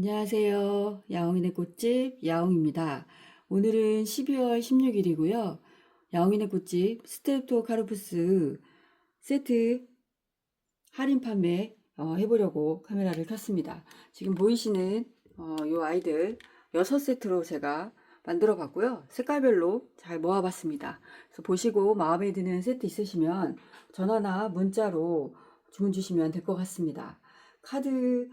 안녕하세요. 야옹이네 꽃집 야옹입니다. 오늘은 12월 16일이고요. 야옹이네 꽃집 스테토 카르푸스 세트 할인 판매 어, 해보려고 카메라를 켰습니다. 지금 보이시는 어, 요 아이들 6세트로 제가 만들어 봤고요. 색깔별로 잘 모아봤습니다. 그래서 보시고 마음에 드는 세트 있으시면 전화나 문자로 주문 주시면 될 것 같습니다. 카드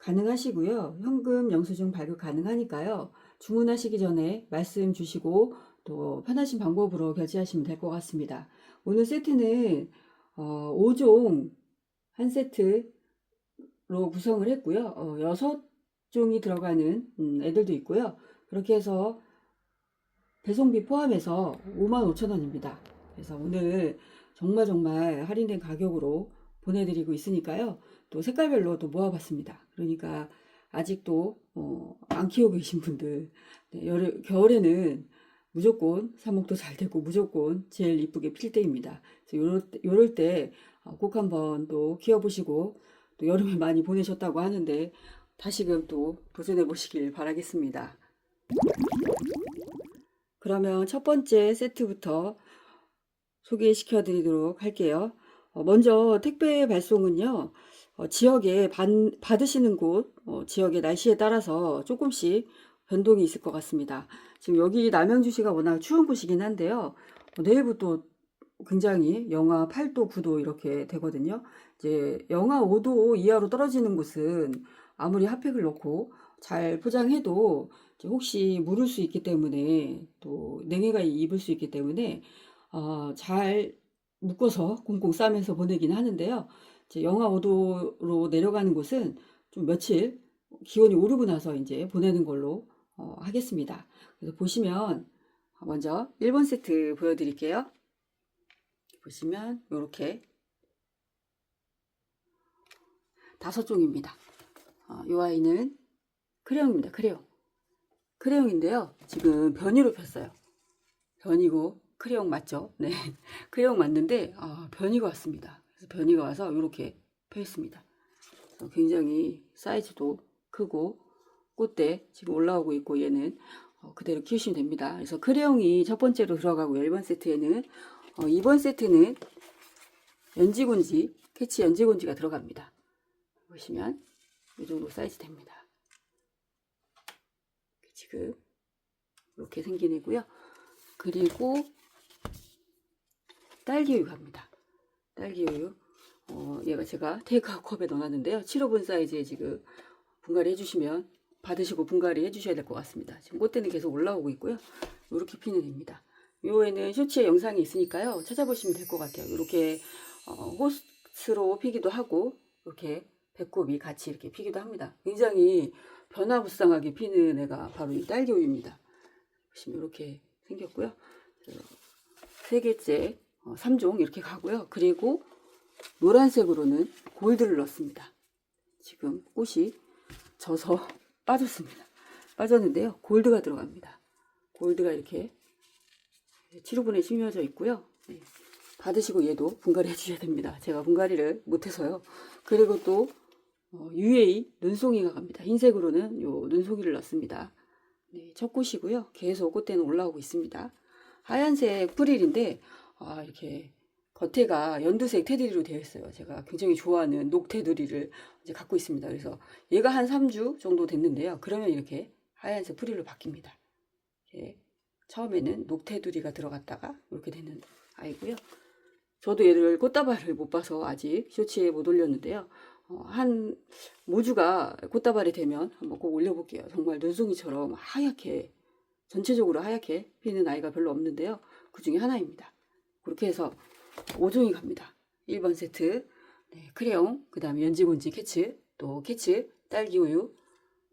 가능하시고요. 현금 영수증 발급 가능하니까요. 주문하시기 전에 말씀 주시고 또 편하신 방법으로 결제하시면 될 것 같습니다. 오늘 세트는 어, 5종 한 세트로 구성을 했고요. 어, 6종이 들어가는 음, 애들도 있고요. 그렇게 해서 배송비 포함해서 55,000원입니다. 그래서 오늘 정말 정말 할인된 가격으로 보내드리고 있으니까요. 또 색깔별로 또 모아봤습니다. 그러니까 아직도 어, 안 키우고 계신 분들 네, 여름, 겨울에는 무조건 삽목도 잘 되고 무조건 제일 이쁘게 필 때입니다. 요럴, 때- 요럴 때 꼭 한번 또 키워보시고 또 여름에 많이 보내셨다고 하는데 다시금 또 도전해 보시길 바라겠습니다. 그러면 첫 번째 세트부터 소개시켜 드리도록 할게요. 어, 먼저 택배 발송은요, 어, 지역에 받, 받으시는 곳, 어, 지역의 날씨에 따라서 조금씩 변동이 있을 것 같습니다. 지금 여기 남양주시가 워낙 추운 곳이긴 한데요. 어, 내일부터 굉장히 영하 8도, 9도 이렇게 되거든요. 이제 영하 5도 이하로 떨어지는 곳은 아무리 핫팩을 넣고 잘 포장해도 혹시 무를 수 있기 때문에 또 냉해가 입을 수 있기 때문에 어, 잘 묶어서 꽁꽁 싸면서 보내긴 하는데요. 영하 5도로 내려가는 곳은 좀 며칠 기온이 오르고 나서 이제 보내는 걸로 어, 하겠습니다. 그래서 보시면 먼저 1번 세트 보여드릴게요. 보시면 이렇게 다섯 종입니다. 어, 이 아이는 크레용입니다. 크레용. 크레용인데요. 지금 변이로 폈어요. 변이고 크레용 맞죠? 네. 크레용 맞는데 아, 변이가 왔습니다. 그래서 변이가 와서 이렇게 펴 있습니다. 그래서 굉장히 사이즈도 크고 꽃대 지금 올라오고 있고 얘는 어, 그대로 키우시면 됩니다. 그래서 크레용이 첫 번째로 들어가고 1번 세트에는 어, 2번 세트는 연지곤지 캐치 연지곤지가 들어갑니다. 보시면 이 정도 사이즈 됩니다. 지금 이렇게 생긴 애고요. 그리고 딸기우유 갑니다. 딸기우유. 어, 얘가 제가 테이크아웃 컵에 넣어놨는데요. 7호분 사이즈에 지금 분갈이 해주시면 받으시고 분갈이 해주셔야 될 것 같습니다. 지금 꽃대는 계속 올라오고 있고요. 이렇게 피는 애입니다. 요에는 쇼츠에 영상이 있으니까요. 찾아보시면 될 것 같아요. 이렇게 어, 호스로 피기도 하고 이렇게 배꼽이 같이 이렇게 피기도 합니다. 굉장히 변화무쌍하게 피는 애가 바로 이 딸기우유입니다. 보시면 이렇게 생겼고요. 세 개째 어, 3종 이렇게 가고요. 그리고 노란색으로는 골드를 넣습니다. 지금 꽃이 져서 빠졌습니다. 빠졌는데요. 골드가 들어갑니다. 골드가 이렇게 7호분에 심겨져 있고요. 네. 받으시고 얘도 분갈이 해주셔야 됩니다. 제가 분갈이를 못해서요. 그리고 또 어, UA 눈송이가 갑니다. 흰색으로는 요 눈송이를 넣습니다. 네, 첫 꽃이고요. 계속 꽃대는 올라오고 있습니다. 하얀색 프릴인데 아, 이렇게 겉에가 연두색 테두리로 되어 있어요. 제가 굉장히 좋아하는 녹 테두리를 이제 갖고 있습니다. 그래서 얘가 한 3주 정도 됐는데요. 그러면 이렇게 하얀색 프릴로 바뀝니다. 이렇게 처음에는 녹 테두리가 들어갔다가 이렇게 되는 아이고요. 저도 얘를 꽃다발을 못 봐서 아직 쇼츠에 못 올렸는데요. 어, 한 모주가 꽃다발이 되면 한번 꼭 올려볼게요. 정말 눈송이처럼 하얗게 전체적으로 하얗게 피는 아이가 별로 없는데요. 그 중에 하나입니다. 그렇게 해서 5종이 갑니다. 1번 세트 네, 크레용, 그 다음에 연지곤지 캐츠, 또 캐츠, 딸기우유,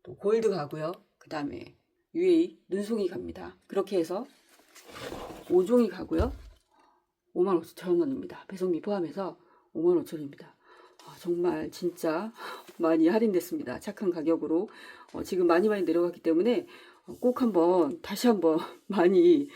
또 골드 가고요. 그 다음에 UA 눈송이 갑니다. 그렇게 해서 5종이 가고요. 55,000원입니다. 배송비 포함해서 55,000원입니다. 아, 정말 진짜 많이 할인됐습니다. 착한 가격으로 어, 지금 많이 많이 내려갔기 때문에 어, 꼭 한번 다시 한번 많이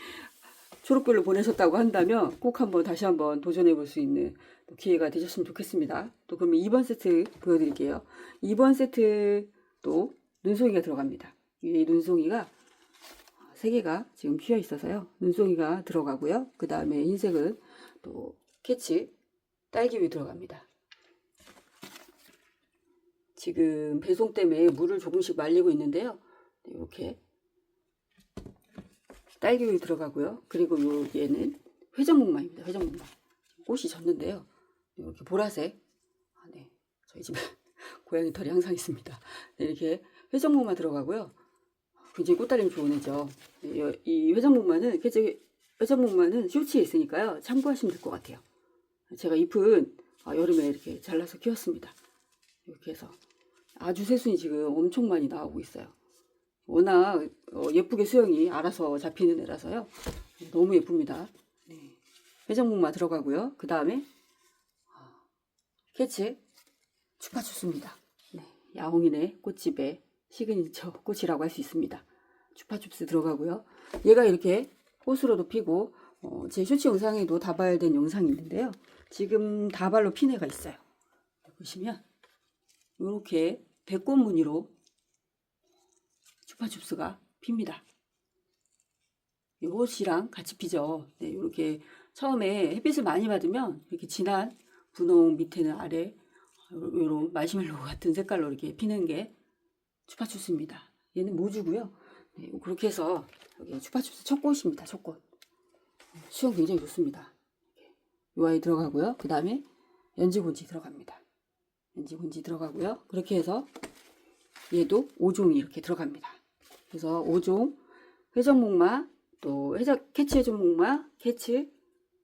초록별로 보내셨다고 한다면 꼭 한번 다시 한번 도전해 볼 수 있는 또 기회가 되셨으면 좋겠습니다. 또 그러면 2번 세트 보여드릴게요. 2번 세트도 눈송이가 들어갑니다. 이 눈송이가 세 개가 지금 피어 있어서요. 눈송이가 들어가고요. 그 다음에 흰색은 또 캐치 딸기우유 들어갑니다. 지금 배송 때문에 물을 조금씩 말리고 있는데요. 네, 이렇게 딸기우유 들어가고요. 그리고 요 얘는 회전목마입니다. 회전목마. 꽃이 졌는데요. 이렇게 보라색. 아, 네. 저희 집에 고양이 털이 항상 있습니다. 네, 이렇게 회전목마 들어가고요. 굉장히 꽃달림 좋은 애죠. 네, 여- 이 회전목마는 회전목마는 쇼츠에 있으니까요. 참고하시면 될 것 같아요. 제가 잎은 아, 여름에 이렇게 잘라서 키웠습니다. 이렇게 해서 아주 새순이 지금 엄청 많이 나오고 있어요. 워낙 어, 예쁘게 수영이 알아서 잡히는 애라서요. 네, 너무 예쁩니다. 네. 회전목마 들어가고요. 그 다음에 캐치 추파춥스입니다. 네, 야옹이네 꽃집의 시그니처 꽃이라고 할 수 있습니다. 추파춥스 들어가고요. 얘가 이렇게 꽃으로도 피고 어, 제 쇼츠 영상에도 다발 된 영상이 있는데요. 지금 다발로 핀 애가 있어요. 보시면 이렇게 배꽃 무늬로 추파춥스가 핍니다. 이것이랑 같이 피죠. 네, 이렇게 처음에 햇빛을 많이 받으면 이렇게 진한 분홍 밑에는 아래 이런 마시멜로 같은 색깔로 이렇게 피는 게 추파춥스입니다. 얘는 모주고요. 네, 그렇게 해서 여기 추파춥스 첫 꽃입니다. 첫 꽃. 수영 굉장히 좋습니다. 이 아이 들어가고요. 그 다음에 연지곤지 들어갑니다. 연지곤지 들어가고요. 그렇게 해서 얘도 5종이 이렇게 들어갑니다. 그래서 5종 회전 목마 또 회전 캐치 회전 목마 캐치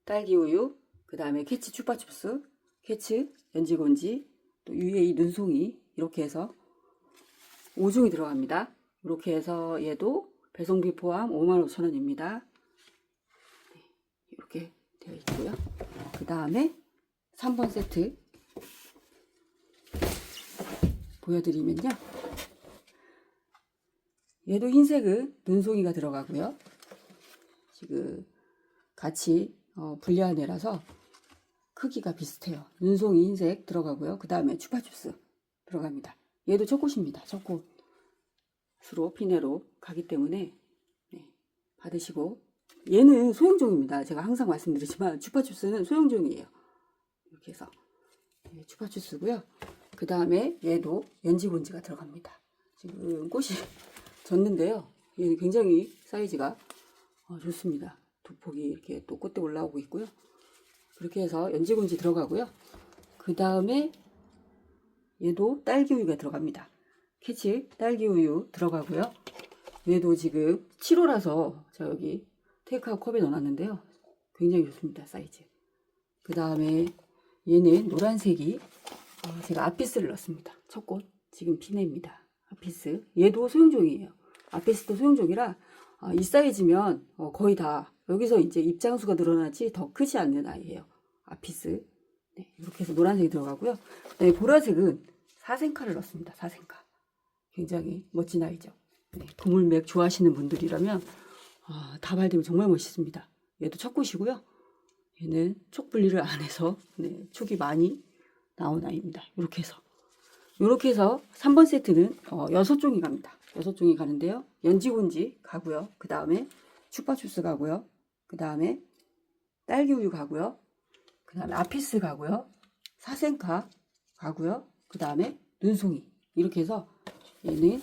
딸기 우유 그 다음에 캐치 추파춥스 캐치 연지곤지 또 UAE 눈송이 이렇게 해서 5종이 들어갑니다. 이렇게 해서 얘도 배송비 포함 55,000원입니다. 이렇게 되어 있고요. 그 다음에 3번 세트 보여드리면요. 얘도 흰색은 눈송이가 들어가고요. 지금 같이 어, 분리한 애라서 크기가 비슷해요. 눈송이 흰색 들어가고요. 그 다음에 추파춥스 들어갑니다. 얘도 첫 꽃입니다. 첫 꽃으로 피네로 가기 때문에 네, 받으시고 얘는 소형종입니다. 제가 항상 말씀드리지만 추파춥스는 소형종이에요. 이렇게 해서 네, 추파춥스고요. 그 다음에 얘도 연지곤지가 들어갑니다. 지금 꽃이 졌는데요. 얘는 굉장히 사이즈가 어, 좋습니다. 두 폭이 이렇게 또 꽃대 올라오고 있고요. 그렇게 해서 연지곤지 들어가고요. 그 다음에 얘도 딸기우유가 들어갑니다. 캐치 딸기우유 들어가고요. 얘도 지금 7호라서 제가 여기 테이크아웃 컵에 넣어놨는데요. 굉장히 좋습니다. 사이즈. 그 다음에 얘는 노란색이 어, 제가 아피스를 넣었습니다. 첫 꽃 지금 피네입니다. 아피스 얘도 소형종이에요. 아피스도 소형종이라 어, 이 사이즈면 어, 거의 다 여기서 이제 입장수가 늘어나지 더 크지 않는 아이예요. 아피스 네, 이렇게 해서 노란색이 들어가고요. 네, 보라색은 사생카를 넣었습니다. 사생카 굉장히 멋진 아이죠. 네, 동물맥 좋아하시는 분들이라면 아, 다발되면 정말 멋있습니다. 얘도 첫 꽃이고요. 얘는 촉 분리를 안 해서 네, 촉이 많이 나온 아이입니다. 이렇게 해서 이렇게 해서 3번 세트는 어, 6종이 갑니다. 6종이 가는데요. 연지곤지 가고요. 그 다음에 추파추스 가고요. 그 다음에 딸기우유 가고요. 그 다음에 아피스 가고요. 사생카 가고요. 그 다음에 눈송이 이렇게 해서 얘는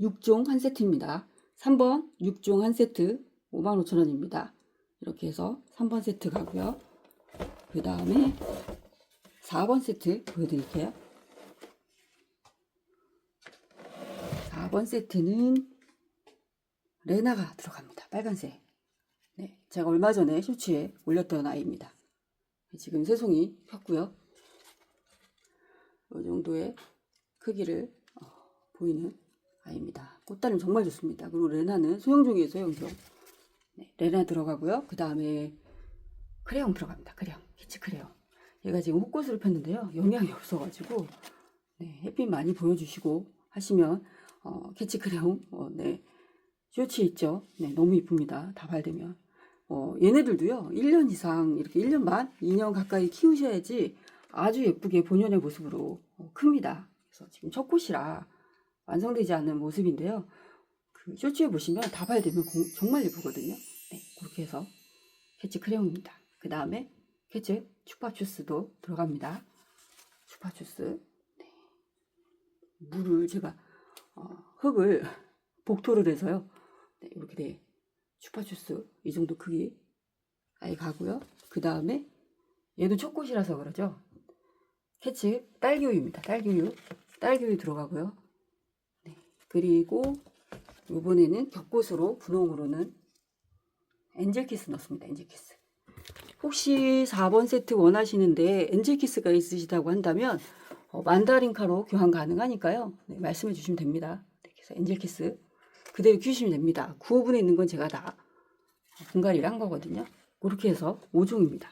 6종 한 세트입니다. 3번 6종 한 세트 55,000원입니다. 이렇게 해서 3번 세트 가고요. 그 다음에 4번 세트 보여드릴게요. 4번 세트는 레나가 들어갑니다. 빨간색. 네, 제가 얼마 전에 쇼츠에 올렸던 아이입니다. 지금 새송이 폈고요. 이 정도의 크기를 어, 보이는 아이입니다. 꽃다림 정말 좋습니다. 그리고 레나는 소형종이에요, 소형종. 네, 레나 들어가고요. 그 다음에 크레용 들어갑니다. 크레용, 키치 크레용. 얘가 지금 호꽃으로 폈는데요. 영양이 없어가지고 네, 햇빛 많이 보여주시고 하시면 어, 캐치 크레용 어, 네, 쇼츠 있죠. 네, 너무 이쁩니다. 다발되면. 어, 얘네들도요. 1년 이상 이렇게 1년 반, 2년 가까이 키우셔야지 아주 예쁘게 본연의 모습으로 어, 큽니다. 그래서 지금 첫 꽃이라 완성되지 않은 모습인데요. 그 쇼츠에 보시면 다발되면 공- 정말 예쁘거든요. 네, 그렇게 해서 캐치 크레용입니다. 그 다음에 캐치 추파주스도 들어갑니다. 추파주스. 네. 물을 제가 어, 흙을 복토를 해서요. 네, 이렇게 돼. 추파주스 이 정도 크기 아예 가고요. 그 다음에 얘도 첫 꽃이라서 그러죠. 캐치 딸기우유입니다. 딸기우유. 딸기우유 들어가고요. 네. 그리고 이번에는 겹꽃으로 분홍으로는 엔젤키스 넣습니다. 엔젤키스. 혹시 4번 세트 원하시는데 엔젤키스가 있으시다고 한다면 어, 만다린카로 교환 가능하니까요. 네, 말씀해 주시면 됩니다. 네, 그래서 엔젤키스 그대로 키우시면 됩니다. 9호분에 있는 건 제가 다 분갈이를 한 거거든요. 그렇게 해서 5종입니다.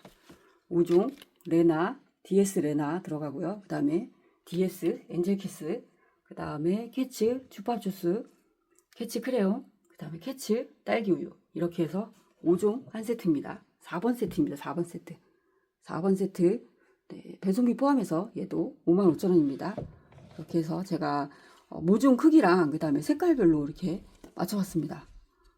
5종 레나, DS 레나 들어가고요. 그 다음에 DS 엔젤키스, 그 다음에 캐치 주파주스, 캐치 크레용, 그 다음에 캐치 딸기 우유 이렇게 해서 5종 한 세트입니다. 4번 세트입니다. 4번 세트. 4번 세트 네, 배송비 포함해서 얘도 55,000원입니다. 이렇게 해서 제가 어, 모종 크기랑 그 다음에 색깔별로 이렇게 맞춰봤습니다.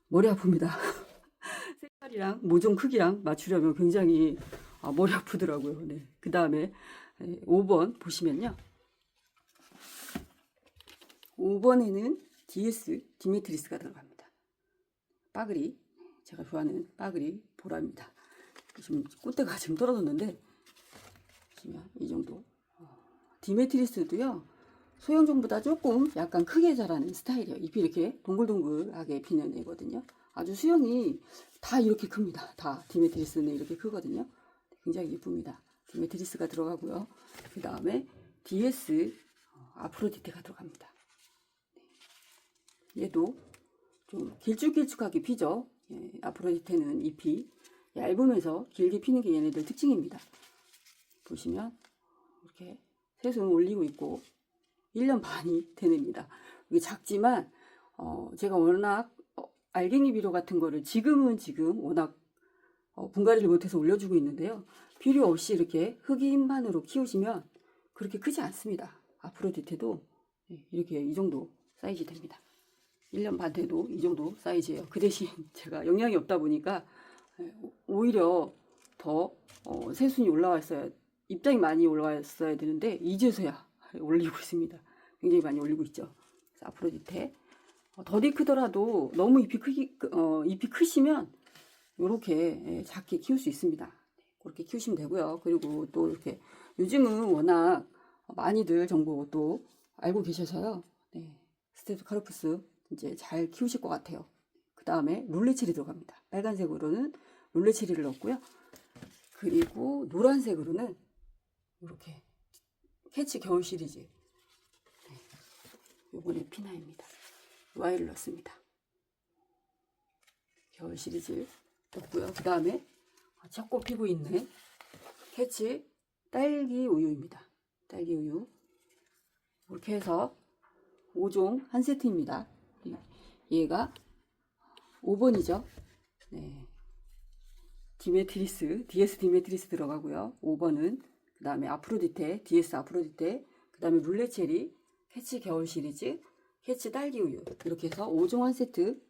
머리 아픕니다. 색깔이랑 모종 크기랑 맞추려면 굉장히 아, 머리 아프더라고요. 네. 그 다음에 5번 보시면요. 5번에는 DS 디메트리스가 들어갑니다. 빠그리 제가 좋아하는 빠그리 보라입니다. 지금 꽃대가 지금 떨어졌는데 보시면 이 정도 어, 디메트리스도요 소형종보다 조금 약간 크게 자라는 스타일이에요. 잎이 이렇게 동글동글하게 피는 애거든요. 아주 수영이 다 이렇게 큽니다. 다 디메트리스는 이렇게 크거든요. 굉장히 예쁩니다. 디메트리스가 들어가고요. 그 다음에 DS 어, 아프로디테가 들어갑니다. 네. 얘도 좀 길쭉길쭉하게 피죠. 예, 아프로디테는 잎이 얇으면서 길게 피는 게 얘네들 특징입니다. 보시면 이렇게 새순 올리고 있고 1년 반이 되냅니다. 이게 작지만 어, 제가 워낙 어, 알갱이 비료 같은 거를 지금은 지금 워낙 어, 분갈이를 못해서 올려주고 있는데요. 비료 없이 이렇게 흑임만으로 키우시면 그렇게 크지 않습니다. 아프로디테도 예, 이렇게 이 정도 사이즈 됩니다. 1년 반 돼도 이 정도 사이즈예요. 그 대신 제가 영양이 없다 보니까 예, 오히려 더 어, 새순이 올라왔어야 입장이 많이 올라왔어야 되는데 이제서야 올리고 있습니다. 굉장히 많이 올리고 있죠. 그래서 아프로디테 어, 더디 크더라도 너무 잎이 크기 어, 잎이 크시면 이렇게 예, 작게 키울 수 있습니다. 그렇게 키우시면 되고요. 그리고 또 이렇게 요즘은 워낙 많이들 정보 또 알고 계셔서요. 네, 스테토카르푸스 이제 잘 키우실 것 같아요. 그 다음에 룰레체리 들어갑니다. 빨간색으로는 룰레체리를 넣고요. 그리고 노란색으로는 이렇게 캐치 겨울 시리즈 네, 요번에 피나입니다. 와이를 넣습니다. 겨울 시리즈 넣고요. 그 다음에 첫꽃 피고 있는 캐치 딸기 우유입니다. 딸기 우유 이렇게 해서 5종 한 세트입니다. 얘가 5번이죠. 네. 디메트리스, DS 디메트리스 들어가고요. 5번은 그 다음에 아프로디테, DS 아프로디테, 그 다음에 룰레체리, 캐치 겨울 시리즈, 캐치 딸기 우유 이렇게 해서 5종 한 세트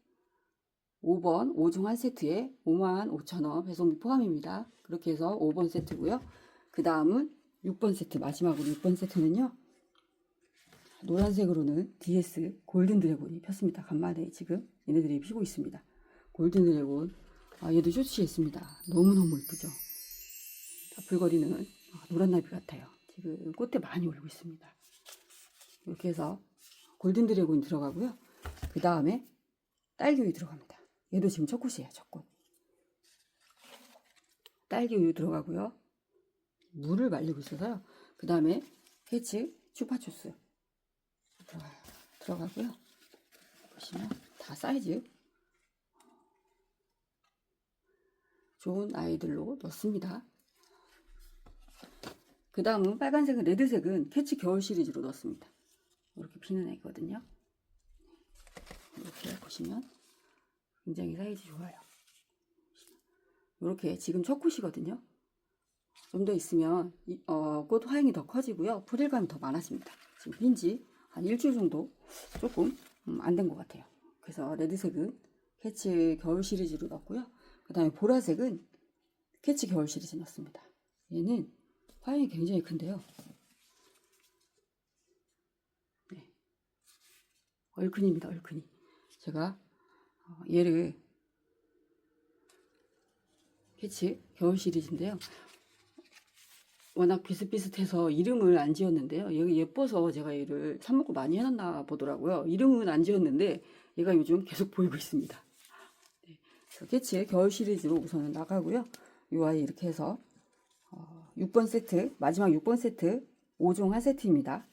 5번 5종 한 세트에 55,000원 배송비 포함입니다. 그렇게 해서 5번 세트고요. 그 다음은 6번 세트 마지막으로 6번 세트는요. 노란색으로는 DS 골든 드래곤이 폈습니다. 간만에 지금 얘네들이 피고 있습니다. 골든 드래곤 아, 얘도 쇼츠에 있습니다. 너무너무 이쁘죠. 불거리는 노란 나비 같아요. 지금 꽃대 많이 올리고 있습니다. 이렇게 해서 골든 드래곤이 들어가고요. 그 다음에 딸기우유 들어갑니다. 얘도 지금 첫 꽃이에요. 첫 꽃. 딸기우유 들어가고요. 물을 말리고 있어서요. 그 다음에 해치 추파주스 들어가요. 들어가고요. 보시면 다 사이즈 좋은 아이들로 넣습니다. 그 다음은 빨간색은 레드색은 캐치 겨울 시리즈로 넣습니다. 이렇게 피는 애거든요. 이렇게 보시면 굉장히 사이즈 좋아요. 이렇게 지금 첫 컷이거든요. 좀 더 있으면 이- 어, 꽃 화형이 더 커지고요. 풀일감이 더 많아집니다. 지금 핀지 한 일주일 정도 조금 음, 안된 것 같아요. 그래서 레드색은 캐치 겨울 시리즈로 넣었고요. 그 다음에 보라색은 캐치 겨울 시리즈 넣었습니다. 얘는 화형이 굉장히 큰데요. 네. 얼큰입니다. 얼큰이. 제가 어, 얘를 캐치 겨울 시리즈인데요. 워낙 비슷비슷해서 이름을 안 지었는데요. 얘가 예뻐서 제가 얘를 삽목을 많이 해놨나 보더라고요. 이름은 안 지었는데 얘가 요즘 계속 보이고 있습니다. 네. 캐치의 겨울 시리즈로 우선은 나가고요. 이 아이 이렇게 해서 어, 6번 세트 마지막 6번 세트 5종 한 세트입니다.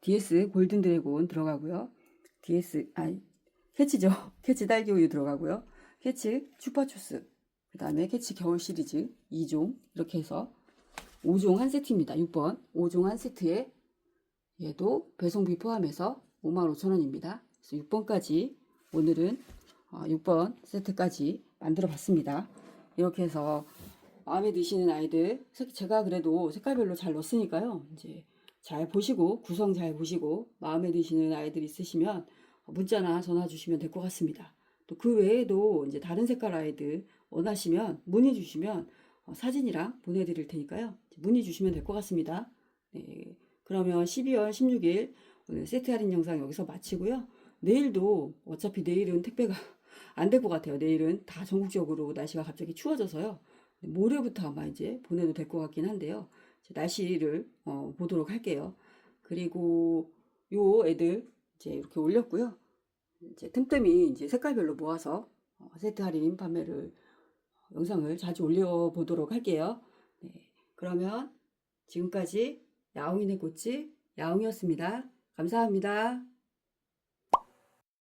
DS 골든 드래곤 들어가고요. DS 아니 캐치죠. 캐치 딸기 우유 들어가고요. 캐치 추파추스 그 다음에 캐치 겨울 시리즈 2종 이렇게 해서 5종 한 세트입니다. 6번 5종 한 세트에 얘도 배송비 포함해서 55,000원입니다. 그래서 6번까지 오늘은 어, 6번 세트까지 만들어 봤습니다. 이렇게 해서 마음에 드시는 아이들 색- 제가 그래도 색깔별로 잘 넣었으니까요. 이제 잘 보시고 구성 잘 보시고 마음에 드시는 아이들 있으시면 문자나 전화 주시면 될 것 같습니다. 또 그 외에도 이제 다른 색깔 아이들 원하시면 문의 주시면 어, 사진이랑 보내드릴 테니까요. 문의 주시면 될 것 같습니다. 네, 그러면 12월 16일 오늘 세트 할인 영상 여기서 마치고요. 내일도 어차피 내일은 택배가 안 될 것 같아요. 내일은 다 전국적으로 날씨가 갑자기 추워져서요. 모레부터 아마 이제 보내도 될 것 같긴 한데요. 날씨를 어, 보도록 할게요. 그리고 요 애들 이제 이렇게 올렸고요. 이제 틈틈이 이제 색깔별로 모아서 어, 세트 할인 판매를 어, 영상을 자주 올려보도록 할게요. 네, 그러면 지금까지 야옹이네 꽃집 야옹이었습니다. 감사합니다.